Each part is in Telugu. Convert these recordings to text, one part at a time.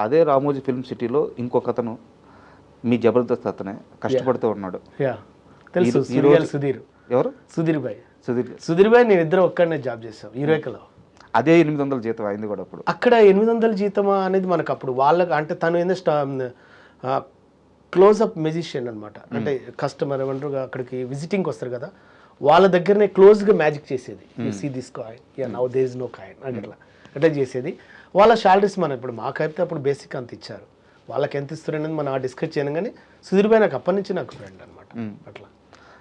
అదే రామోజీ ఫిల్మ్ సిటీలో ఇంకొక అతను మీ జబర్దస్త్ అతనే కష్టపడుతూ ఉన్నాడు. యా. తెలుసు సుధీర్. ఎవరు? సుధీర్ భాయ్. సుధీర్. సుధీర్ భాయ్ నేను ఇద్దరు ఒక్కడనే జాబ్ చేసాం యూరేకలో అదే ఎనిమిది వందల జీతం అయింది కూడా అప్పుడు. అక్కడ ఎనిమిది వందల జీతమా అనేది మనకు అప్పుడు వాళ్ళకి అంటే తను ఏందో క్లోజ్అప్ మెజిషియన్ అనమాట అంటే కస్టమర్ ఏమంటారు అక్కడికి విజిటింగ్కి వస్తారు కదా వాళ్ళ దగ్గరనే క్లోజ్గా మ్యాజిక్ చేసేది. See this coin ya now there is no coin అట్లా. అట్లా చేసేది. వాళ్ళ శాలరీస్ మనం ఇప్పుడు మాకైతే అప్పుడు బేసిక్ అంత ఇచ్చారు. వాళ్ళకి ఎంత ఇస్తారు అనేది మనం డిస్కస్ చేయను కానీ సుధీర్ భాయ్ నాకు అప్పటి నుంచి నాకు ఫ్రెండ్ అనమాట అట్లా.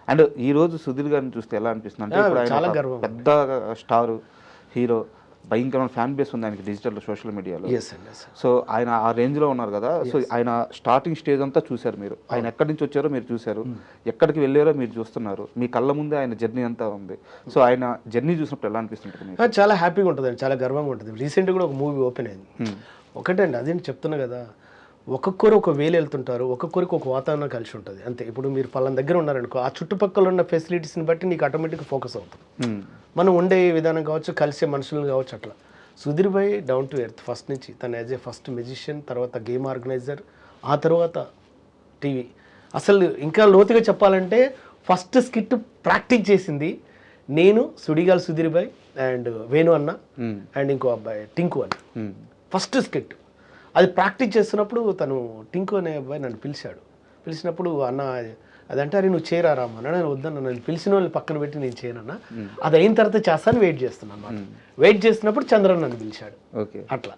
అండ్ ఈ రోజు సుధీర్ గారిని చూస్తే ఎలా అనిపిస్తుంది? అంటే చాలా గర్వం. పెద్ద స్టార్ హీరో. భయంకరమైన ఫ్యాన్ బేస్ ఉంది ఆయనకి డిజిటల్ సోషల్ మీడియాలో సో ఆయన ఆ రేంజ్లో ఉన్నారు కదా. సో ఆయన స్టార్టింగ్ స్టేజ్ అంతా చూశారు మీరు. ఆయన ఎక్కడి నుంచి వచ్చారో మీరు చూశారు. ఎక్కడికి వెళ్ళారో మీరు చూస్తున్నారు. మీ కళ్ళ ముందే ఆయన జర్నీ అంతా ఉంది. సో ఆయన జర్నీ చూసినప్పుడు ఎలా అనిపిస్తుంటుంది చాలా హ్యాపీగా ఉంటుందండి. చాలా గర్వంగా ఉంటుంది రీసెంట్గా కూడా ఒక మూవీ ఓపెన్ అయింది. Hmm. ఒకటండి అదేంటి చెప్తున్నా కదా. ఒక్కొక్కరు ఒక వేలు వెళ్తుంటారు ఒక్కొక్కరికి ఒక వాతావరణం కలిసి ఉంటుంది. అంతే. ఇప్పుడు మీరు పలానా దగ్గర ఉన్నారనుకో ఆ చుట్టుపక్కల ఉన్న ఫెసిలిటీస్ని బట్టి నీకు ఆటోమేటిక్గా ఫోకస్ అవుతుంది. మనం ఉండే విధానం కావచ్చు కలిసే మనుషులను కావచ్చు అట్లా. Sudheer bhai down to earth first నుంచి తను యాజ్ ఏ ఫస్ట్ మెజిషియన్ తర్వాత గేమ్ ఆర్గనైజర్ ఆ తర్వాత టీవీ. అసలు ఇంకా లోతుగా చెప్పాలంటే ఫస్ట్ స్కిట్ ప్రాక్టీస్ చేసింది నేను సుడిగాల్ సుధీర్ భాయ్ అండ్ వేణు అన్న. అండ్ ఇంకో అబ్బాయి టింకు అన్న. First skit. అది ప్రాక్టీస్ చేస్తున్నప్పుడు తను టింకు అనే అబ్బాయి నన్ను పిలిచాడు. పిలిచినప్పుడు అన్న అదంటే అరే నువ్వు చేరా రామ అన్న నేను వద్దన్న నేను పిలిచిన వాళ్ళు పక్కన పెట్టి నేను చేయనన్నా. అది అయిన తర్వాత చేస్తాను వెయిట్ చేస్తున్నాను అన్నమాట. వెయిట్ చేస్తున్నప్పుడు చంద్రన్ నన్ను పిలిచాడు. ఓకే. అట్లా.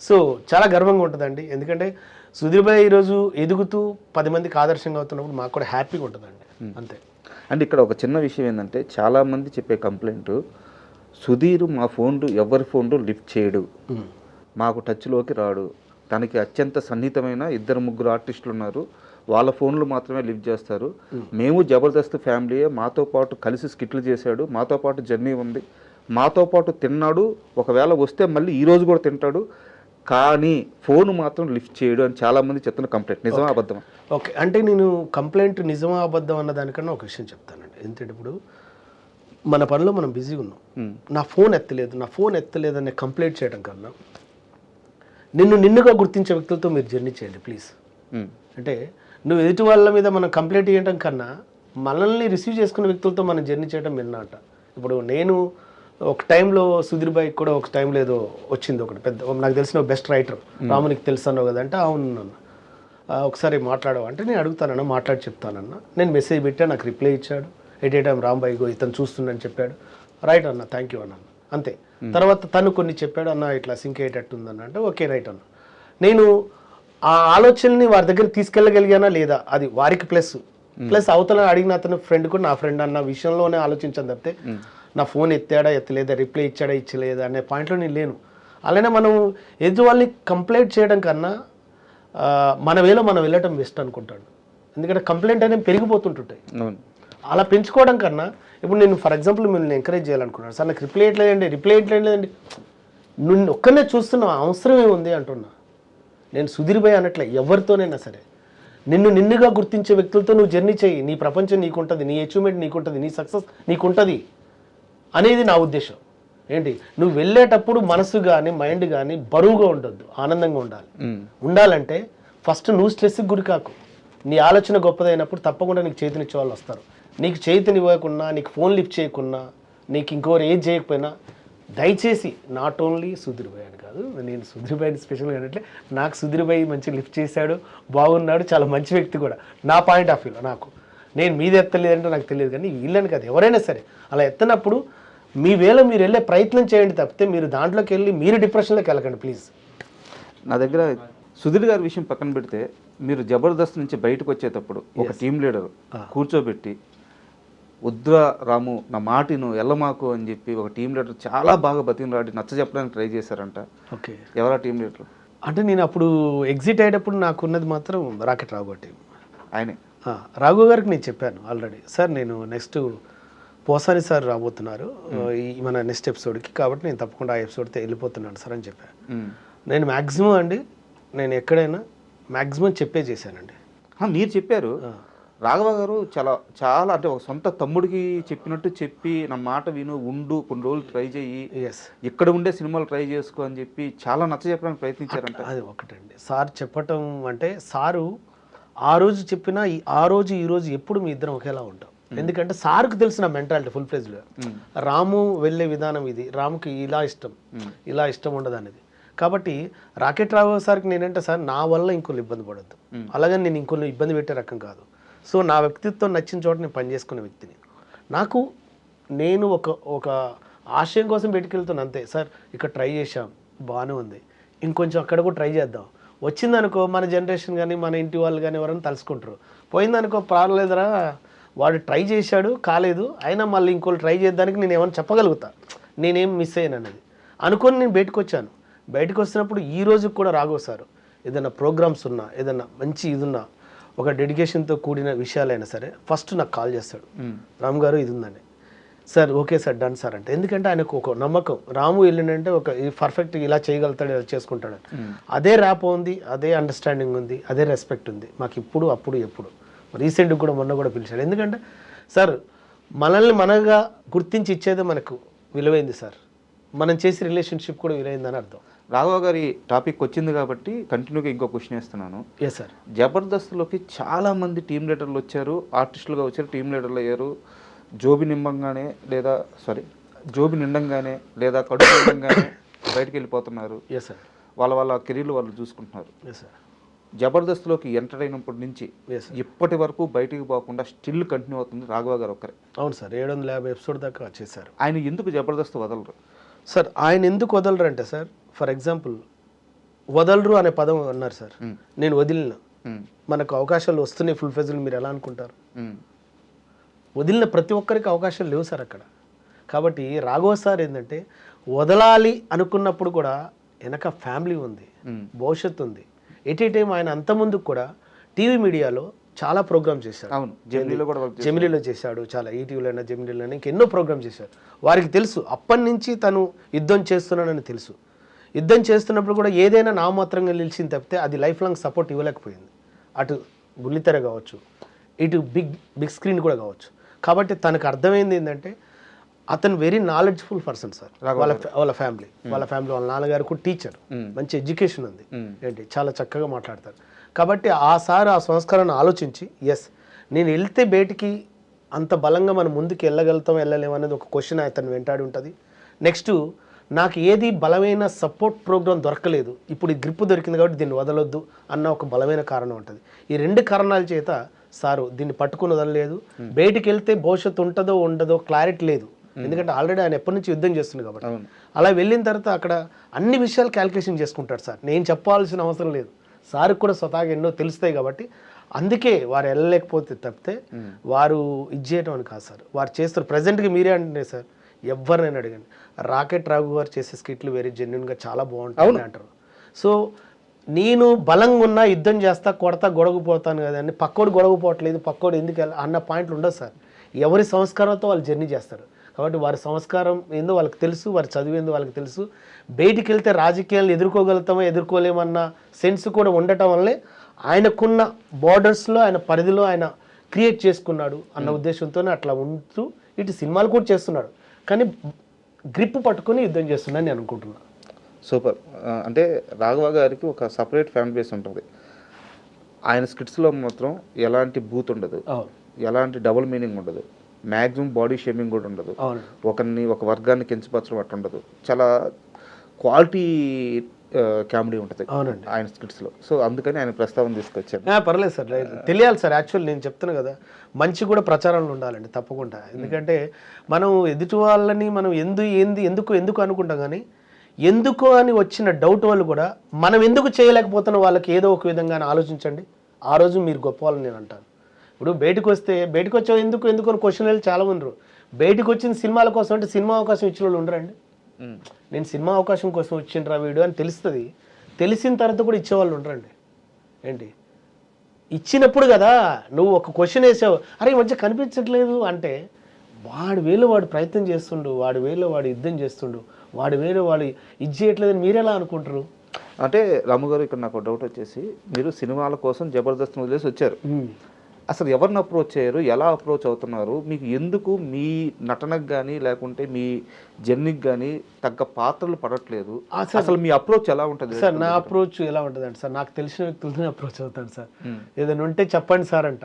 సో చాలా గర్వంగా ఉంటుందండి. ఎందుకంటే సుధీర్ భాయ్ ఈరోజు ఎదుగుతూ పది మందికి ఆదర్శంగా అవుతున్నప్పుడు మాకు కూడా హ్యాపీగా ఉంటుందండి. అంతే. అండ్ ఇక్కడ ఒక చిన్న విషయం ఏంటంటే చాలా మంది చెప్పే కంప్లైంట్ సుధీర్ మా ఫోన్లు ఎవరి ఫోన్లు లిఫ్ట్ చేయడు. మాకు టచ్లోకి రాడు. తనకి అత్యంత సన్నిహితమైన ఇద్దరు ముగ్గురు ఆర్టిస్టులు ఉన్నారు వాళ్ళ ఫోన్లు మాత్రమే లిఫ్ట్ చేస్తారు. మేము జబర్దస్త్ ఫ్యామిలీయే మాతో పాటు కలిసి స్కిట్లు చేశాడు మాతో పాటు జర్నీ ఉంది. మాతో పాటు తిన్నాడు ఒకవేళ వస్తే మళ్ళీ ఈ రోజు కూడా తింటాడు. కానీ ఫోన్ మాత్రం లిఫ్ట్ చేయడు అని చాలా మంది చెప్తున్న కంప్లైంట్. నిజమా అబద్ధమా? ఓకే. అంటే నేను కంప్లైంట్ నిజమా అబద్ధం అన్న దానికన్నా ఒక విషయం చెప్తానండి. ఎందుకంటే ఇప్పుడు మన పనిలో మనం బిజీగా ఉన్నాం. నా ఫోన్ ఎత్తలేదు. నా ఫోన్ ఎత్తలేదు అనే కంప్లైంట్ చేయడం కన్నా నిన్ను నిన్నుగా గుర్తించే వ్యక్తులతో మీరు జర్నీ చేయండి ప్లీజ్ ఉమ్. అంటే నువ్వు ఎదుటి వాళ్ళ మీద మనం కంప్లైంట్ చేయడం కన్నా మనల్ని రిసీవ్ చేసుకున్న వ్యక్తులతో మనం జర్నీ చేయడం మిన్నట ఇప్పుడు నేను ఒక టైంలో సుధీర్ బాయ్ కూడా ఒక టైంలో ఏదో వచ్చింది ఒకటి పెద్ద నాకు తెలిసిన బెస్ట్ రైటర్ రామునికి తెలుసు అన్నావు కదా అంటే అవును ఒకసారి మాట్లాడవు? అంటే నేను అడుగుతానన్న మాట్లాడి చెప్తానన్న. నేను మెసేజ్ పెట్టా నాకు రిప్లై ఇచ్చాడు. At a time Rambai go ఇతను చూస్తుండని చెప్పాడు. రైట్ అన్న థ్యాంక్ యూ అన్న. అంతే. తర్వాత తను కొన్ని చెప్పాడు అన్న ఇట్లా సింక్ అయ్యేటట్టు ఉందన్న అంటే ఓకే రైట్ అన్న. నేను ఆ ఆలోచనని వారి దగ్గర తీసుకెళ్ళగలిగానా లేదా? అది వారికి ప్లస్. ప్లస్ అవతల అడిగిన అతను ఫ్రెండ్ కూడా నా ఫ్రెండ్ అన్న విషయంలోనే ఆలోచించాను తప్పితే నా ఫోన్ ఎత్తాడా ఎత్తలేదా రిప్లై ఇచ్చాడా ఇచ్చలేదా? అనే పాయింట్లో నేను లేను. అలానే మనం ఎదుటి వాళ్ళని కంప్లైంట్ చేయడం కన్నా మన వేలో మనం వెళ్ళటం బెస్ట్ అనుకుంటాడు. ఎందుకంటే కంప్లైంట్ అనేవి పెరిగిపోతుంటుంటాయి. అలా పెంచుకోవడం కన్నా ఇప్పుడు నేను ఫర్ ఎగ్జాంపుల్ మిమ్మల్ని ఎంకరేజ్ చేయాలనుకున్నాను సార్ నాకు రిప్లై ఎట్లేదండి రిప్లై ఎట్లేదండి నువ్వు ఒక్కనే చూస్తున్నా అవసరం ఏముంది అంటున్నా. నేను సుధీర్ భాయ్ అనట్లే ఎవరితోనైనా సరే. నిన్ను నిన్నుగా గుర్తించే వ్యక్తులతో నువ్వు జర్నీ చేయి. నీ ప్రపంచం నీకుంటుంది నీ అచీవ్మెంట్ నీకుంటుంది నీ సక్సెస్ నీకుంటుంది అనేది నా ఉద్దేశం. ఏంటి? నువ్వు వెళ్ళేటప్పుడు మనసు కానీ మైండ్ కానీ బరువుగా ఉండొద్దు ఆనందంగా ఉండాలి. ఉండాలంటే ఫస్ట్ నువ్వు స్ట్రెస్కి గురి కాకు నీ ఆలోచన గొప్పదైనప్పుడు తప్పకుండా నీకు చేతినిచ్చే వాళ్ళు వస్తారు. నీకు చేతిని ఇవ్వకున్నా నీకు ఫోన్ లిఫ్ట్ చేయకున్నా నీకు ఇంకోరు ఏం చేయకపోయినా దయచేసి నాట్ ఓన్లీ సుధీర్ భాయ్ అని కాదు నేను సుధీర్ భాయ్ని స్పెషల్గా అనట్లే నాకు సుధీర్ భాయ్ మంచి లిఫ్ట్ చేశాడు బాగున్నాడు చాలా మంచి వ్యక్తి కూడా. నా పాయింట్ ఆఫ్ వ్యూలో నాకు. నేను మీది ఎత్తలేదంటే నాకు తెలియదు కానీ వీళ్ళని కాదు ఎవరైనా సరే అలా ఎత్తనప్పుడు మీ వేళ మీరు వెళ్ళే ప్రయత్నం చేయండి తప్పితే మీరు దాంట్లోకి వెళ్ళి మీరు డిప్రెషన్లోకి వెళ్ళకండి ప్లీజ్ నా దగ్గర సుధీర్ గారి విషయం పక్కన పెడితే మీరు జబర్దస్త్ నుంచి బయటకు వచ్చేటప్పుడు ఒక టీం లీడర్ కూర్చోబెట్టి వద్దురా రాము నా మాటిను ఎల్లమాకు అని చెప్పి ఒక టీం లీడర్ చాలా బాగా బతికినలాడి నచ్చ చెప్పడానికి ట్రై చేశారంట. ఓకే. ఎవరా టీం లీడర్? అంటే నేను అప్పుడు ఎగ్జిట్ అయ్యేటప్పుడు నాకున్నది మాత్రం రాకెట్ రాఘవ టీం. ఆయనే? ఆ, రాఘవ గారికి నేను చెప్పాను ఆల్రెడీ. సార్ నేను నెక్స్ట్ పోసాని సార్ రాబోతున్నారు ఈ మన నెక్స్ట్ ఎపిసోడ్కి కాబట్టి నేను తప్పకుండా ఆ ఎపిసోడ్తో వెళ్ళిపోతున్నాను సార్ అని చెప్పాను. నేను మ్యాక్సిమం అండి నేను ఎక్కడైనా మ్యాక్సిమం చెప్పే చేశానండి. మీరు చెప్పారు. రాఘవ గారు చాలా చాలా అంటే ఒక సొంత తమ్ముడికి చెప్పినట్టు చెప్పి నా మాట విను ఉండు కొన్ని రోజులు ట్రై చేయి ఎస్ ఇక్కడ ఉండే సినిమాలు ట్రై చేసుకో అని చెప్పి చాలా నచ్చ చెప్పడానికి ప్రయత్నించారంట. అది ఒకటండి. సార్ చెప్పటం అంటే సారు ఆ రోజు చెప్పిన ఆ రోజు ఈ రోజు ఎప్పుడు మీ ఇద్దరం ఒకేలా ఉంటాం. ఎందుకంటే సార్కు తెలిసిన మెంటాలిటీ ఫుల్ ఫ్లెజ్లో. రాము వెళ్ళే విధానం ఇది. రాముకి ఇలా ఇష్టం. ఇలా ఇష్టం ఉండదు అనేది కాబట్టి రాకెట్ రావు సార్కి నేనంటే సార్ నా వల్ల ఇంకొన్ని ఇబ్బంది పడద్దు. అలాగని నేను ఇంకొన్ని ఇబ్బంది పెట్టే రకం కాదు. సో నా వ్యక్తిత్వం నచ్చిన చోట నేను పనిచేసుకునే వ్యక్తిని. నాకు నేను ఒక ఒక ఆశయం కోసం పెట్టుకెళ్తున్నా అంతే. సార్ ఇక్కడ ట్రై చేశాం బాగానే ఉంది. ఇంకొంచెం అక్కడ కూడా ట్రై చేద్దాం. వచ్చిందనుకో మన జనరేషన్ కానీ మన ఇంటి వాళ్ళు కానీ ఎవరైనా తలుసుకుంటారు. పోయిందనుకో పర్వాలేదురా వాడు ట్రై చేశాడు కాలేదు అయినా మళ్ళీ ఇంకోళ్ళు ట్రై చేద్దానికి నేను ఏమైనా చెప్పగలుగుతా. నేనేం మిస్ అయ్యాను అనేది. అనుకొని నేను బయటకు వచ్చాను. బయటకు వస్తున్నప్పుడు ఈ రోజుకి కూడా రాగోసారు ఏదైనా ప్రోగ్రామ్స్ ఉన్నా ఏదైనా మంచి ఇది ఉన్నా ఒక డెడికేషన్తో కూడిన విషయాలైనా సరే ఫస్ట్ నాకు కాల్ చేస్తాడు. రామ్ గారు ఇది ఉందని sir okay sir done sir అంటే. ఎందుకంటే ఆయనకు ఒక నమ్మకం. రాము వెళ్ళిందంటే ఒక పర్ఫెక్ట్ ఇలా చేయగలుగుతాడు ఇలా చేసుకుంటాడు. అదే ర్యాప్ ఉంది అదే అండర్స్టాండింగ్ ఉంది అదే రెస్పెక్ట్ ఉంది. మాకు ఇప్పుడు అప్పుడు ఎప్పుడు. రీసెంట్గా కూడా మొన్న కూడా పిలిచాడు. ఎందుకంటే సార్ మనల్ని మనగా గుర్తించి ఇచ్చేదే మనకు విలువైంది సార్. మనం చేసే రిలేషన్షిప్ కూడా విలువైందని అర్థం. రాఘవ గారి టాపిక్ వచ్చింది కాబట్టి కంటిన్యూగా ఇంకో క్వశ్చన్ వేస్తున్నాను. ఎస్ సార్ జబర్దస్త్లోకి చాలా మంది టీం లీడర్లు వచ్చారు ఆర్టిస్టులుగా వచ్చారు టీం లీడర్లు అయ్యారు. జోబి నింబంగానే లేదా సారీ జోబి నిండంగానే లేదా కడుపు నిండంగానే బయటికి వెళ్ళిపోతున్నారు. ఎస్ సార్ వాళ్ళ వాళ్ళ కెరీర్లు వాళ్ళు చూసుకుంటున్నారు. ఎస్ సార్ జబర్దస్త్లోకి ఎంటర్ అయినప్పటి నుంచి ఇప్పటి వరకు బయటికి పోకుండా స్టిల్ కంటిన్యూ అవుతుంది రాఘవ గారు ఒక్కరే. అవును సార్ ఏడు వందల యాభై ఎపిసోడ్ దాకా చేశారు. ఆయన ఎందుకు జబర్దస్త్ వదలరు? సార్ ఆయన ఎందుకు వదలరు అంటే సార్ ఫర్ ఎగ్జాంపుల్ వదలరు అనే పదం అన్నారు సార్. నేను వదిలిన. మనకు అవకాశాలు వస్తున్నాయి ఫుల్ ఫెజులు మీరు ఎలా అనుకుంటారు. వదిలిన ప్రతి ఒక్కరికి అవకాశాలు లేవు సార్ అక్కడ కాబట్టి రాఘవ సార్ ఏంటంటే వదలాలి అనుకున్నప్పుడు కూడా వెనక ఫ్యామిలీ ఉంది. భవిష్యత్తు ఉంది ఎట్ ఏ టైం ఆయన అంతకుముందు కూడా టీవీ మీడియాలో చాలా ప్రోగ్రామ్ చేశారు అవును జర్నీలో కూడా వర్క్ జమిలీలో చేశాడు చాలా ఈటీవీలో అయినా జమిలీలో అయినా ఇంకెన్నో ప్రోగ్రామ్ చేశాడు. వారికి తెలుసు అప్పటి నుంచి తను యుద్ధం చేస్తున్నాడని తెలుసు. యుద్ధం చేస్తున్నప్పుడు కూడా ఏదైనా నామాత్రంగా నిలిచింది తప్పితే అది లైఫ్ లాంగ్ సపోర్ట్ ఇవ్వలేకపోయింది. అటు బుల్లితెర కావచ్చు ఇటు బిగ్ బిగ్ స్క్రీన్ కూడా కావచ్చు. కాబట్టి తనకు అర్థమైంది ఏంటంటే అతను వెరీ నాలెడ్జ్ఫుల్ పర్సన్ సార్ వాళ్ళ వాళ్ళ ఫ్యామిలీ వాళ్ళ ఫ్యామిలీ వాళ్ళ నాన్నగారు కూడా టీచర్ మంచి ఎడ్యుకేషన్ ఉంది. ఏంటి? చాలా చక్కగా మాట్లాడతారు. కాబట్టి ఆ సార్ ఆ సంస్కారాన్ని ఆలోచించి ఎస్ నేను వెళ్తే బయటికి అంత బలంగా మనం ముందుకు వెళ్ళగలుగుతాం వెళ్ళలేము అనేది ఒక క్వశ్చన్ అతను వెంటాడి ఉంటుంది. నెక్స్ట్ నాకు ఏది బలమైన సపోర్ట్ ప్రోగ్రామ్ దొరకలేదు. ఇప్పుడు ఈ గ్రిప్ దొరికింది కాబట్టి దీన్ని వదలొద్దు అన్న ఒక బలమైన కారణం ఉంటుంది. ఈ రెండు కారణాల చేత సారు దీన్ని పట్టుకుని వదలలేదు బయటికి వెళ్తే భవిష్యత్తు ఉంటుందో ఉండదో క్లారిటీ లేదు. ఎందుకంటే ఆల్రెడీ ఆయన ఎప్పటి నుంచి యుద్ధం చేస్తుంది కాబట్టి. అలా వెళ్ళిన తర్వాత అక్కడ అన్ని విషయాలు క్యాల్కులేషన్ చేసుకుంటాడు సార్. నేను చెప్పాల్సిన అవసరం లేదు. సార్కి కూడా స్వతహాగా ఎన్నో తెలుస్తాయి కాబట్టి అందుకే వారు వెళ్ళలేకపోతే తప్పితే వారు ఇది చేయటం అని కాదు సార్. వారు చేస్తారు. ప్రజెంట్గా మీరే అంటే సార్. ఎవరినైనా అడగండి. రాకెట్ రాఘు గారు చేసే స్కిట్లు వెరీ జెన్యున్గా చాలా బాగుంటాయి అంటారు. సో నేను బలంగా ఉన్నా యుద్ధం చేస్తా కొడతా గొడవ పోతాను కదా అని పక్కోడు గొడవ పోవట్లేదు పక్కోడు ఎందుకు వెళ్ళ- అన్న పాయింట్లు ఉండదు సార్. ఎవరి సంస్కారంతో వాళ్ళు జర్నీ చేస్తారు. కాబట్టి వారి సంస్కారం ఏందో వాళ్ళకి తెలుసు వారి చదువు ఏందో వాళ్ళకి తెలుసు. బయటికి వెళ్తే రాజకీయాలను ఎదుర్కోగలుగుతామో ఎదుర్కోలేమన్న సెన్స్ కూడా ఉండటం వల్లే ఆయనకున్న బార్డర్స్లో ఆయన పరిధిలో ఆయన క్రియేట్ చేసుకున్నాడు అన్న ఉద్దేశంతోనే అట్లా ఉంటూ ఇటు సినిమాలు కూడా చేస్తున్నాడు. కానీ గ్రిప్ పట్టుకొని యుద్ధం చేస్తున్నాను నేను అనుకుంటున్నాను సూపర్. అంటే రాఘవ గారికి ఒక సపరేట్ ఫ్యాన్ బేస్ ఉంటుంది. ఆయన స్కిట్స్లో మాత్రం ఎలాంటి బూత్ ఉండదు. ఎలాంటి డబుల్ మీనింగ్ ఉండదు. మ్యాక్సిమం బాడీ షేమింగ్ కూడా ఉండదు. ఒకరిని ఒక వర్గాన్ని కించపరచడం అట్లా ఉండదు. చాలా క్వాలిటీ కామెడీ ఉంటుంది. అవునండి. ఆయన స్కిట్స్లో. సో అందుకని ఆయన ప్రస్తావన తీసుకొచ్చాను పర్లేదు సార్. తెలియాలి సార్. యాక్చువల్ నేను చెప్తున్నా కదా మంచి కూడా ప్రచారంలో ఉండాలండి తప్పకుండా. ఎందుకంటే మనం ఎదుటి వాళ్ళని మనం ఎందు ఏంది ఎందుకు ఎందుకు అనుకుంటాం కానీ ఎందుకు అని వచ్చిన డౌట్ వాళ్ళు కూడా మనం ఎందుకు చేయలేకపోతున్న వాళ్ళకి ఏదో ఒక విధంగా ఆలోచించండి. ఆ రోజు మీరు గొప్ప వాళ్ళని నేను అంటాను. ఇప్పుడు బయటకు వస్తే బయటకు వచ్చావు ఎందుకు ఎందుకు అని క్వశ్చన్ వాళ్ళు చాలా ఉండరు బయటకు వచ్చిన సినిమాల కోసం అంటే సినిమా అవకాశం ఇచ్చిన వాళ్ళు ఉండరండి. నేను సినిమా అవకాశం కోసం వచ్చిండ్రా వీడు అని తెలుస్తుంది. తెలిసిన తర్వాత కూడా ఇచ్చేవాళ్ళు ఉండరండి. ఏంటి? ఇచ్చినప్పుడు కదా నువ్వు ఒక క్వశ్చన్ వేసావు. అరే ఈ మధ్య కనిపించట్లేదు అంటే వాడి వేలు వాడు ప్రయత్నం చేస్తుండు వాడి వేలు వాడు యుద్ధం చేస్తుండు వాడి వేలు వాడు ఇది చేయట్లేదని మీరెలా అనుకుంటారు? అంటే రాము గారు ఇక్కడ నాకు డౌట్ వచ్చేసి మీరు సినిమాల కోసం జబర్దస్త్ వదిలేసి వచ్చారు. అసలు ఎవరిని అప్రోచ్ అయ్యారు ఎలా అప్రోచ్ అవుతున్నారు? మీకు ఎందుకు మీ నటనకు కానీ లేకుంటే మీ జర్నీకి కానీ తగ్గ పాత్రలు పడట్లేదు. అసలు మీ అప్రోచ్ ఎలా ఉంటుంది? సార్ నా అప్రోచ్ ఎలా ఉంటుందండి సార్ నాకు తెలిసిన వ్యక్తులతో అప్రోచ్ అవుతాను సార్. ఏదైనా ఉంటే చెప్పండి సార్ అంట.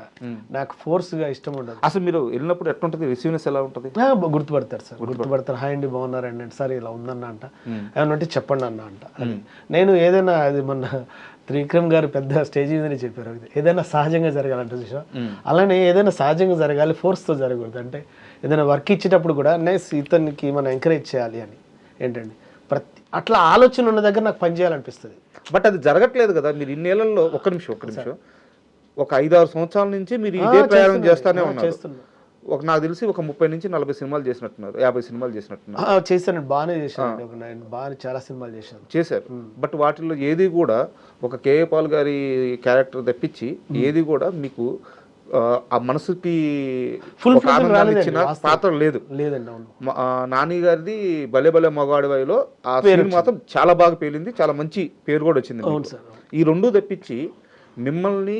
నాకు ఫోర్స్గా ఇష్టం ఉండదు. అసలు మీరు వెళ్ళినప్పుడు ఎట్లుంటుంది? రిసీవ్నెస్ ఎలా ఉంటుంది? గుర్తుపడతారు సార్. గుర్తుపడతారు. హాయ్ అండి బాగున్నారండి సార్ ఇలా ఉందన్న అంట. ఏమన్నా ఉంటే చెప్పండి అన్న అంట. నేను ఏదైనా అది మొన్న త్రివిక్రమ్ గారు పెద్ద స్టేజ్ మీదనే చెప్పారు. ఏదైనా సహజంగా జరగాలంటే చూసా అలానే ఏదైనా సహజంగా జరగాలి ఫోర్స్తో జరగకూడదు. అంటే ఏదైనా వర్క్ ఇచ్చేటప్పుడు కూడా నెక్స్ట్ ఇతనికి మనం ఎంకరేజ్ చేయాలి అని. ఏంటండి? ప్రతి అట్లా ఆలోచన ఉన్న దగ్గర నాకు పని చేయాలనిపిస్తుంది. బట్ అది జరగట్లేదు కదా. మీరు ఇన్నేళ్ళలో ఒక్క నిమిషం ఒక్క నిమిషం ఒక ఐదారు సంవత్సరాల నుంచి మీరు ఇదే ప్రయాణం చేస్తానే ఉన్నారు. ఒక నాకు తెలిసి ఒక ముప్పై నుంచి నలభై సినిమాలు చేసినట్టున్నారు యాభై సినిమాలు చేసినట్టున్నారు. చేశాను బాగానే చేశాను ఒక నేను బాగా చాలా సినిమాలు చేశాను చేశారు. బట్ వాటిల్లో ఏది కూడా ఒక కేఏ పాల్ గారి క్యారెక్టర్ తప్పించి ఏది కూడా మీకు ఆ, మనసుకి రాలేదండి, ఇచ్చిన. పాత్ర లేదు. లేదండి నాని గారిది భలే భలే మగాడి వైలో ఆ సీన్ మాత్రం చాలా బాగా పేలింది చాలా మంచి పేరు కూడా వచ్చింది ఈ రెండు తప్పించి మిమ్మల్ని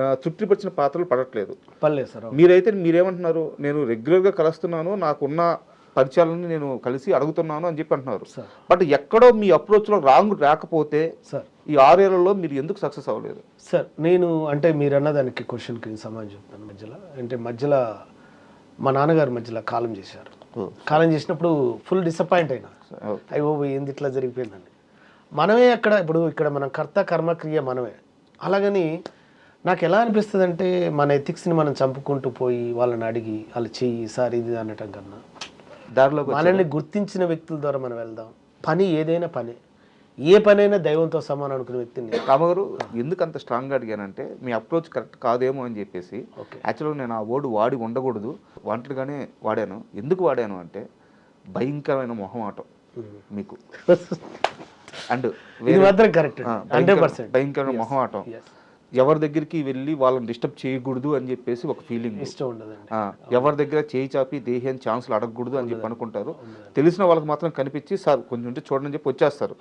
ఆ, తృప్తిపరిచిన పాత్రలు పడట్లేదు. పర్లేదు సార్. మీరైతే మీరేమంటున్నారు? నేను రెగ్యులర్గా కలుస్తున్నాను నాకున్న పరిచయాలను నేను కలిసి అడుగుతున్నాను అని చెప్పి అంటున్నారు. సార్. బట్ ఎక్కడో మీ అప్రోచ్లో రాంగ్ రాకపోతే సార్. ఈ ఆరేళ్ళలో మీరు ఎందుకు సక్సెస్ అవ్వలేదు? సార్ నేను అంటే మీరు అన్నదానికి క్వశ్చన్కి సమాధానం చెప్తాను మధ్యలో. అంటే మధ్యలో మా నాన్నగారు మధ్యలో కాలం చేశారు. కాలం చేసినప్పుడు ఫుల్ డిసప్పాయింట్ అయినా. అయ్యో ఏంది ఇట్లా జరిగిపోయిందని. మనమే అక్కడ ఇప్పుడు ఇక్కడ మనం కర్త కర్మక్రియ మనమే. అలాగని నాకు ఎలా అనిపిస్తుంది అంటే మన ఎథిక్స్ని మనం చంపుకుంటూ పోయి వాళ్ళని అడిగి వాళ్ళు చెయ్యి సార్ ఇది అనటం కన్నా. దారిలోకి మనల్ని గుర్తించిన వ్యక్తుల ద్వారా మనం వెళ్దాం. పని ఏదైనా పని. ఏ పనైనా దైవంతో సమానం అనుకునే వ్యక్తిని రామగారు ఎందుకు అంత స్ట్రాంగ్గా అడిగానంటే మీ అప్రోచ్ కరెక్ట్ కాదేమో అని చెప్పేసి. ఓకే. యాక్చువల్గా నేను ఆ వర్డ్ వాడి ఉండకూడదు. వాంటెడ్గానే వాడాను. ఎందుకు వాడాను అంటే భయంకరమైన మొహమాటం మీకు. అండ్ ఇది మాత్రం కరెక్ట్ హండ్రెడ్ పర్సెంట్. భయంకరమైన మొహమాటం. ఎవరి దగ్గరికి వెళ్ళి వాళ్ళని డిస్టర్బ్ చేయకూడదు అని చెప్పేసి ఒక ఫీలింగ్ ఎవరి దగ్గర చేయి చాపి దేహం ఛాన్స్లు అడగకూడదు అని చెప్పి అనుకుంటారు. తెలిసిన వాళ్ళకి మాత్రం కనిపించి సార్ కొంచెం చూడని చెప్పి వచ్చేస్తారు.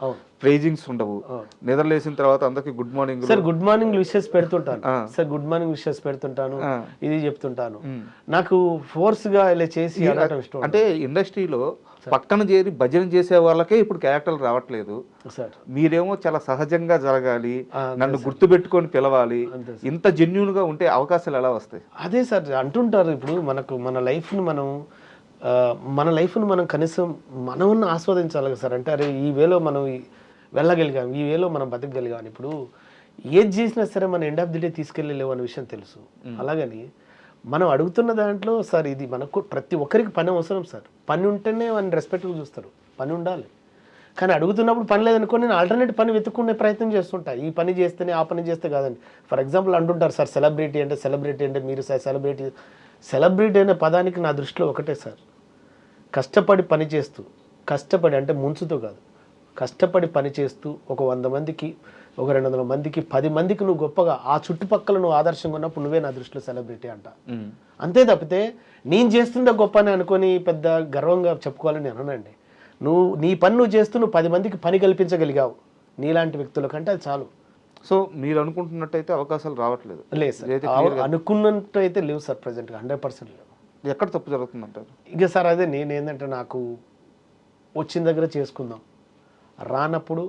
ప్రైజింగ్స్ ఉండవు. నిద్రలేసిన తర్వాత అందరికి good morning sir good morning wishes పెడుతుంటాను. Sir good morning wishes పెడుతుంటాను. ఇది చెప్తుంటాను. నాకు ఫోర్స్గా ఇలా చేసి అంటే ఇండస్ట్రీలో పక్కన చేరి భజన చేసే వాళ్ళకే ఇప్పుడు క్యారెక్టర్లు రావట్లేదు. మీరేమో చాలా సహజంగా జరగాలి నన్ను గుర్తుపెట్టుకొని పిలవాలి. ఇంత జెన్యున్గా ఉంటే అవకాశాలు ఎలా వస్తాయి? అదే సార్ అంటుంటారు ఇప్పుడు మనకు మన లైఫ్ని మనం మన లైఫ్ని మనం కనీసం మనం ఆస్వాదించాలి కదా సార్. అంటే అరే ఈ వేలో మనం వెళ్ళగలిగాం ఈ వేలో మనం బతకగలిగాం. ఇప్పుడు ఏది చేసినా సరే మన ఎండ్ ఆఫ్ ది డే తీసుకెళ్ళలేవు అనే విషయం తెలుసు. అలాగని మనం అడుగుతున్న దాంట్లో సార్ ఇది మనకు ప్రతి ఒక్కరికి పని అవసరం సార్. పని ఉంటేనే వాళ్ళని రెస్పెక్ట్గా చూస్తారు. పని ఉండాలి. కానీ అడుగుతున్నప్పుడు పని లేదనుకో నేను ఆల్టర్నేట్ పని వెతుక్కునే ప్రయత్నం చేస్తుంటా. ఈ పని చేస్తేనే ఆ పని చేస్తే కాదండి. ఫర్ ఎగ్జాంపుల్ అంటుంటారు సార్ సెలబ్రిటీ అంటే సెలబ్రిటీ అంటే మీరు సార్ సెలబ్రిటీ సెలబ్రిటీ అనే పదానికి నా దృష్టిలో ఒకటే సార్. కష్టపడి పని చేస్తూ కష్టపడి అంటే ముంచుతో కాదు. కష్టపడి పని చేస్తూ ఒక వంద మందికి ఒక రెండు వందల మందికి పది మందికి నువ్వు గొప్పగా ఆ చుట్టుపక్కల నువ్వు ఆదర్శంగా ఉన్నప్పుడు నువ్వే నా దృష్టిలో సెలబ్రిటీ అంట. అంతే తప్పితే నేను చేస్తుందా గొప్ప అని అనుకొని పెద్ద గర్వంగా చెప్పుకోవాలని నేను అననండి. నువ్వు నీ పని నువ్వు చేస్తూ నువ్వు పది మందికి పని కల్పించగలిగావు నీలాంటి వ్యక్తుల కంటే అది చాలు. సో మీరు అనుకుంటున్నట్టయితే అవకాశాలు రావట్లేదు. లేదు సార్. అనుకున్నట్టు అయితే లేవు సార్ ప్రజెంట్గా హండ్రెడ్ పర్సెంట్ లేవు. ఎక్కడ తప్పు జరుగుతుందంటారు? ఇక సార్ అదే నేను ఏంటంటే నాకు వచ్చిన దగ్గర చేసుకుందాం. రానప్పుడు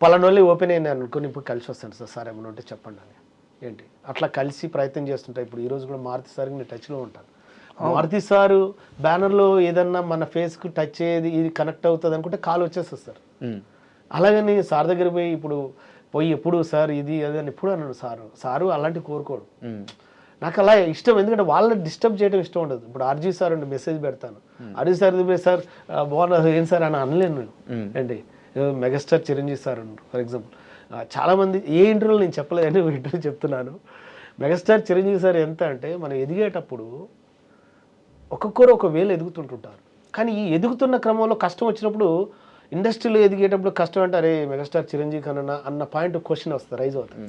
పలానోళ్ళే ఓపెన్ అయినా అనుకుని ఇప్పుడు కలిసి వస్తాను సార్ సార్ ఏమైనా ఉంటే చెప్పండి అని. ఏంటి? అట్లా కలిసి ప్రయత్నం చేస్తుంటా. ఇప్పుడు ఈ రోజు కూడా మారుతి సార్ నేను టచ్లో ఉంటాను. మారుతి సారు బ్యానర్లో ఏదన్నా మన ఫేస్కి టచ్ అయ్యేది ఇది కనెక్ట్ అవుతుంది అనుకుంటే కాల్ వచ్చేస్తుంది సార్. అలాగని సార్ దగ్గర పోయి ఇప్పుడు పోయి ఎప్పుడు సార్ ఇది అది అని ఎప్పుడు అన్నాడు సారు. సారు అలాంటి కోరుకోడు. నాకు అలా ఇష్టం ఎందుకంటే వాళ్ళని డిస్టర్బ్ చేయడం ఇష్టం ఉండదు. ఇప్పుడు ఆర్జీ సార్ అండి మెసేజ్ పెడతాను. ఆర్జీ సార్ సార్ ఆ, బాగున్నది ఏం సార్? అని అనలేను ఏదో megastar Chiranjeevi sir for example. చాలామంది ఏ ఇంటర్వ్యూలో నేను చెప్పలేదని ఇంటర్వ్యూ చెప్తున్నాను. మెగాస్టార్ చిరంజీవి సార్ ఎంత అంటే మనం ఎదిగేటప్పుడు ఒక్కొక్కరు ఒక వేలు ఎదుగుతుంటుంటారు. కానీ ఈ ఎదుగుతున్న క్రమంలో కష్టం వచ్చినప్పుడు ఇండస్ట్రీలో ఎదిగేటప్పుడు కష్టం అంటే అరే మెగాస్టార్ చిరంజీవి కన్నా అన్న పాయింట్ క్వశ్చన్ వస్తుంది రైజ్ అవుతుంది.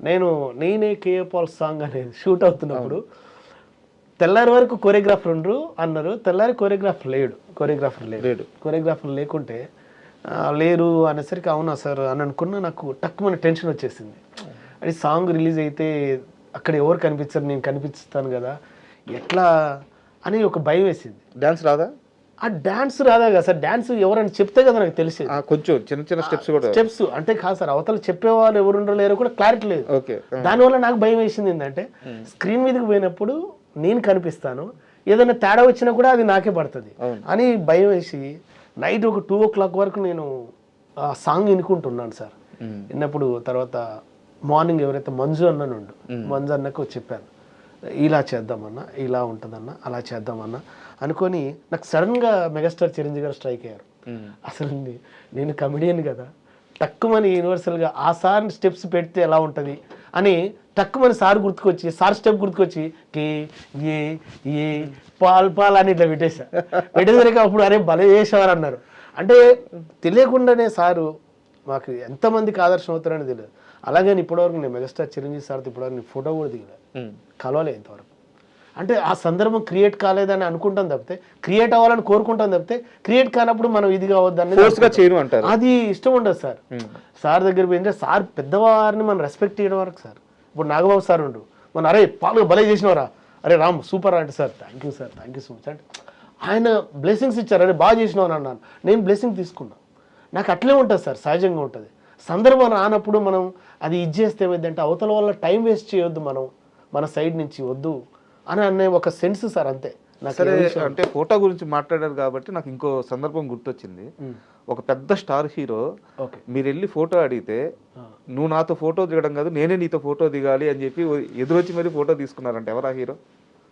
నేను నేనే కేఏ పాల్ సాంగ్ అనేది షూట్ అవుతున్నప్పుడు తెల్లారి వరకు కొరియోగ్రాఫర్ ఉండరు అన్నారు తెల్లారి కొరియోగ్రాఫర్ లేడు. కొరియోగ్రాఫర్ లేడు. కొరియోగ్రాఫర్ లేకుంటే లేరు అనేసరికి అవునా సార్ అని అనుకున్నా నాకు టక్కుమని టెన్షన్ వచ్చేసింది. అది సాంగ్ రిలీజ్ అయితే అక్కడ ఎవరు కనిపించరు నేను కనిపిస్తాను కదా ఎట్లా అని ఒక భయం వేసింది. డాన్స్ రాదా? ఆ డాన్స్ రాదా కదా సార్ డాన్స్ ఎవరైనా చెప్తే కదా నాకు తెలిసేది. ఆ, కొంచెం చిన్న చిన్న స్టెప్స్ కూడా. స్టెప్స్ అంటే కాదు సార్ అవతల చెప్పేవాళ్ళు ఎవరు ఉండరో లేరో కూడా క్లారిటీ లేదు. ఓకే దానివల్ల నాకు భయం వేసింది ఏంటంటే స్క్రీన్ మీదకి పోయినప్పుడు నేను కనిపిస్తాను ఏదైనా తేడా వచ్చినా కూడా అది నాకే పడుతుంది. అని భయం వేసి నైట్ ఒక టూ ఓ క్లాక్ వరకు నేను ఆ సాంగ్ వినుకుంటున్నాను సార్. విన్నప్పుడు తర్వాత మార్నింగ్ ఎవరైతే మంజు అన్నను ఉండు మంజు అన్నకు చెప్పాను ఇలా చేద్దామన్నా ఇలా ఉంటుందన్నా అలా చేద్దామన్నా అనుకొని నాకు సడన్గా మెగాస్టార్ చిరంజీవి గారు స్ట్రైక్ అయ్యారు. అసలు నేను కమెడియన్ కదా తక్కువని యూనివర్సల్గా ఆ సార్ స్టెప్స్ పెడితే ఎలా ఉంటుంది అని తక్కువని సార్ గుర్తుకొచ్చి సార్ స్టెప్ గుర్తుకొచ్చి కే ఏ ఏ పాల్ పాల్ అని ఇట్లా పెట్టేశా. పెట్టేసరికి అప్పుడు అరే భలే చేసేవారు అన్నారు. అంటే తెలియకుండానే సారు మాకు ఎంతమందికి ఆదర్శం అవుతారని తెలియదు. అలాగే ఇప్పటివరకు నేను మెగాస్టార్ చిరంజీవి సార్తో ఇప్పటివరకు నేను ఫోటో కూడా దిగలేదు. కలవలే ఇంతవరకు. అంటే ఆ సందర్భం క్రియేట్ కాలేదని అనుకుంటాం తప్పితే క్రియేట్ అవ్వాలని కోరుకుంటాం తప్పితే క్రియేట్ కానప్పుడు మనం ఇది కావద్దని చేయను అంటారు. అది ఇష్టం ఉండదు సార్. సార్ దగ్గర పోయింటే సార్ పెద్దవారిని మనం రెస్పెక్ట్ చేయడం వరకు సార్. ఇప్పుడు నాగబాబు సార్ ఉండు. మన అరే పాలు భలే చేసినవరా. అరే రామ్ సూపర్ అంటే sir. Thank you sir thank you so much అంటే ఆయన బ్లెస్సింగ్స్ ఇచ్చారు. అరే బాగా చేసినావు అని అన్నాను. నేను బ్లెస్సింగ్ తీసుకున్నా. నాకు అట్లే ఉంటుంది సార్. సహజంగా ఉంటుంది. సందర్భం రానప్పుడు మనం అది ఇది చేస్తే ఏమైందంటే అవతల వల్ల టైం వేస్ట్ చేయొద్దు మనం. మన సైడ్ నుంచి వద్దు. అని అనే ఒక సెన్స్ సార్ అంతే. సరే అంటే ఫోటో గురించి మాట్లాడారు కాబట్టి నాకు ఇంకో సందర్భం గుర్తొచ్చింది. ఒక పెద్ద స్టార్ హీరో ఓకే. మీరు వెళ్ళి ఫోటో అడిగితే నువ్వు నాతో ఫోటో దిగడం కాదు నేనే నీతో ఫోటో దిగాలి అని చెప్పి ఎదురొచ్చి మరి ఫోటో తీసుకున్నారంట. ఎవరా హీరో?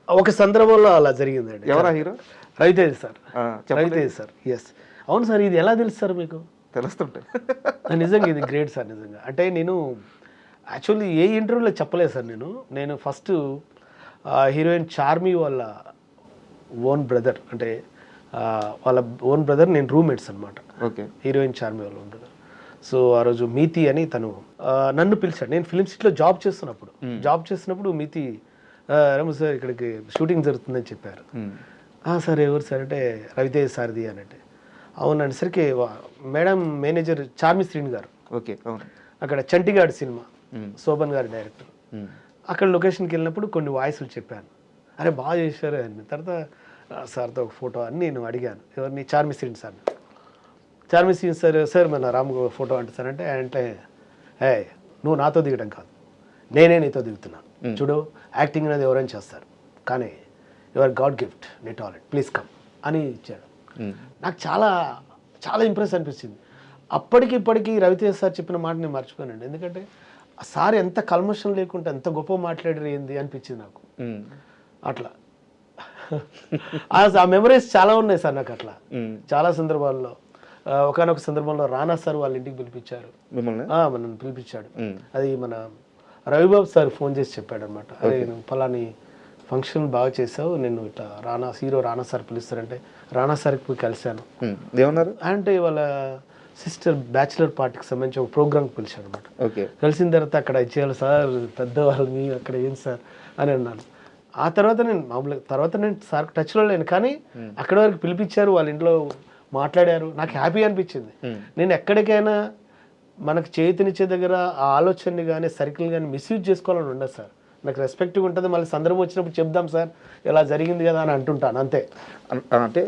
ఒక సందర్భంలో అలా జరిగిందండి. ఎవరా hero? Raviteja sir. Raviteja sir yes అవును సార్ ఇది ఎలా తెలుసు సార్ మీకు? తెలుస్తుంటాయి నిజంగా ఇది గ్రేట్ సార్ నిజంగా. అంటే నేను యాక్చువల్లీ ఏ ఇంటర్వ్యూలో చెప్పలేదు సార్ నేను. నేను ఫస్ట్ హీరోయిన్ చార్మి వాళ్ళ ఓన్ బ్రదర్ అంటే వాళ్ళ ఓన్ బ్రదర్ నేను రూమ్మేట్స్ అనమాట ఓకే. హీరోయిన్ చార్మి వాళ్ళు ఉండదు సో ఆ రోజు మీతి అని తను నన్ను పిలిచాడు. నేను ఫిలిం సిటీలో జాబ్ చేస్తున్నప్పుడు జాబ్ చేస్తున్నప్పుడు మీతి "ఆ, రమ సార్ ఇక్కడికి షూటింగ్ జరుగుతుందని చెప్పారు. "ఆ, సార్ ఎవరు సార్? అంటే రవితేజ్ సార్ది అని అంటే. అవును అనేసరికి మేడం మేనేజర్ చార్మి శ్రీని గారు. ఓకే అక్కడ చంటిగాడ్ సినిమా. శోభన్ గారి డైరెక్టర్. అక్కడ లొకేషన్కి వెళ్ళినప్పుడు కొన్ని వాయిస్లు చెప్పాను. అరే బాగా చేశారు అని. తర్వాత "ఆ, సార్తో ఒక ఫోటో అని నేను అడిగాను. ఎవరిని Charmi Srini sir. Charmi Srini sir sir మన రామ్ ఫోటో అంటే సార్ అంటే అంటే ఏ నువ్వు నాతో దిగడం కాదు. నేనే నీతో దిగుతున్నాను చూడు యాక్టింగ్ అనేది ఎవరైనా చేస్తారు. కానీ యువర్ గాడ్ గిఫ్ట్ నీ టాలెంట్. Please come. అని ఇచ్చాడు. నాకు చాలా చాలా ఇంప్రెస్ అనిపించింది. అప్పటికి ఇప్పటికి రవితేజ్ సార్ చెప్పిన మాట నేను మర్చిపోయానండి. ఎందుకంటే సార్ ఎంత కల్మషం లేకుండా ఎంత గొప్ప మాట్లాడారు ఏంది అనిపించింది నాకు. అట్లా. ఆ- మెమరీస్ చాలా ఉన్నాయి సార్ నాకు అట్లా. చాలా సందర్భాల్లో. ఒకనొక సందర్భంలో రానా సార్ వాళ్ళ ఇంటికి పిలిపించారు. మిమ్మల్ని? పిలిపించాడు. అది మన రవిబాబు సార్ ఫోన్ చేసి చెప్పాడు అనమాట నువ్వు ఫలాని ఫంక్షన్ బాగా చేసావు నేను ఇట్లా రానా హీరో రానా సార్ పిలుస్తారంటే రానా సార్కి పోయి కలిశాను. ఏమన్నారు? అంటే వాళ్ళ సిస్టర్ బ్యాచిలర్ పార్టీకి సంబంధించి ఒక ప్రోగ్రామ్కి పిలిచాడు అనమాట ఓకే. కలిసిన తర్వాత అక్కడ ఇచ్చేయాలి సార్ పెద్దవాళ్ళు మీ అక్కడ ఏం సార్ అని అన్నాను ఆ తర్వాత నేను మామూలుగా తర్వాత నేను సార్ టచ్లో లేను కానీ అక్కడి వరకు పిలిపించారు వాళ్ళ ఇంట్లో మాట్లాడారు. నాకు హ్యాపీ అనిపించింది. నేను ఎక్కడికైనా మనకు చేతినిచ్చే దగ్గర ఆ ఆలోచనని కానీ సర్కిల్ కానీ మిస్యూజ్ చేసుకోవాలని ఉండదు సార్. నాకు రెస్పెక్ట్గా ఉంటుంది మళ్ళీ సందర్భం వచ్చినప్పుడు చెప్దాం సార్ ఇలా జరిగింది కదా అని అంటుంటాను అంతే. అంటే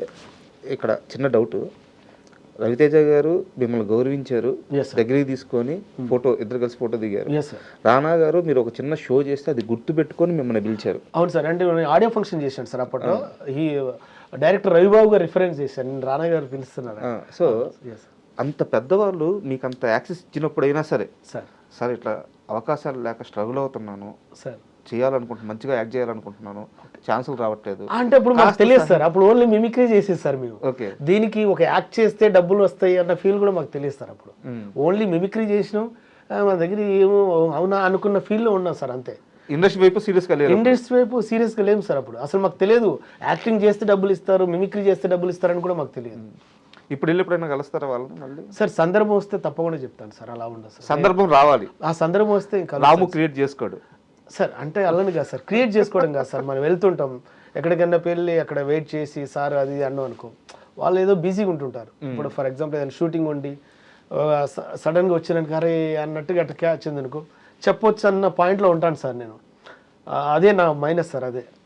ఇక్కడ చిన్న డౌట్ రవితేజ గారు మిమ్మల్ని గౌరవించారు. దగ్గరికి తీసుకొని ఫోటో ఇద్దరు కలిసి ఫోటో దిగారు. రానా గారు మీరు ఒక చిన్న షో చేస్తే అది గుర్తు పెట్టుకొని మిమ్మల్ని పిలిచారు. అవును సార్ అంటే ఆడియో ఫంక్షన్ చేశాను సార్ అప్పట్లో. ఈ డైరెక్టర్ రవిబాబు గారు రిఫరెన్స్ చేశాను నేను రానా గారు పిలుస్తున్నారు ఆ, సో ఎస్ అంత పెద్దవాళ్ళు మీకు అంత యాక్సెస్ ఇచ్చినప్పుడైనా సరే సార్ సార్ ఇట్లా అవకాశాలు లేక స్ట్రగుల్ అవుతున్నాను. సార్ చేయాలనుకుంటున్నాను మంచిగా యాక్ట్ చేయాలనుకుంటున్నాను. ఛాన్సులు రావట్లేదు. అంటే ఇప్పుడు మాకు తెలియదు సార్. అప్పుడు ఓన్లీ మిమిక్రీ చేసేది సార్ మేము. ఓకే. దీనికి ఒక యాక్ట్ చేస్తే డబ్బులు వస్తాయి అన్న ఫీల్ కూడా మాకు తెలియదు సార్ అప్పుడు. ఓన్లీ మిమిక్రీ చేసినాం. మన దగ్గర ఏమో అవునా అనుకున్న ఫీల్లో ఉన్నాం సార్ అంతే. ఇండస్ట్రీ వైపు సీరియస్గా లేరు ఇండస్ట్రీ వైపు సీరియస్గా లేము సార్ అప్పుడు. అసలు మాకు తెలియదు. యాక్టింగ్ చేస్తే డబ్బులు ఇస్తారు మిమిక్రీ చేస్తే డబ్బులు ఇస్తారని కూడా మాకు తెలియదు. ఇప్పుడు వెళ్ళి ఎప్పుడైనా కలుస్తారా వాళ్ళని మళ్ళీ? సార్ సందర్భం వస్తే తప్పకుండా చెప్తాను సార్. అలా ఉండదు సార్. సందర్భం రావాలి. ఆ సందర్భం వస్తే ఇంకా రాము క్రియేట్ చేసుకోడు. సార్ అంటే అల్లని కాదు సార్ క్రియేట్ చేసుకోవడం కాదు సార్. మనం వెళ్తుంటాం ఎక్కడికన్నా పెళ్ళి అక్కడ వెయిట్ చేసి సార్ అది అన్నాం అనుకో వాళ్ళు ఏదో బిజీగా ఉంటుంటారు. ఇప్పుడు ఫర్ ఎగ్జాంపుల్ ఏదైనా షూటింగ్ ఉండి సడన్గా వచ్చినాను అరే అన్నట్టుగా అట్లా క్యాచ్ అనుకో చెప్పొచ్చు అన్న పాయింట్లో ఉంటాను సార్ నేను. అదే నా మైనస్ సార్ అదే.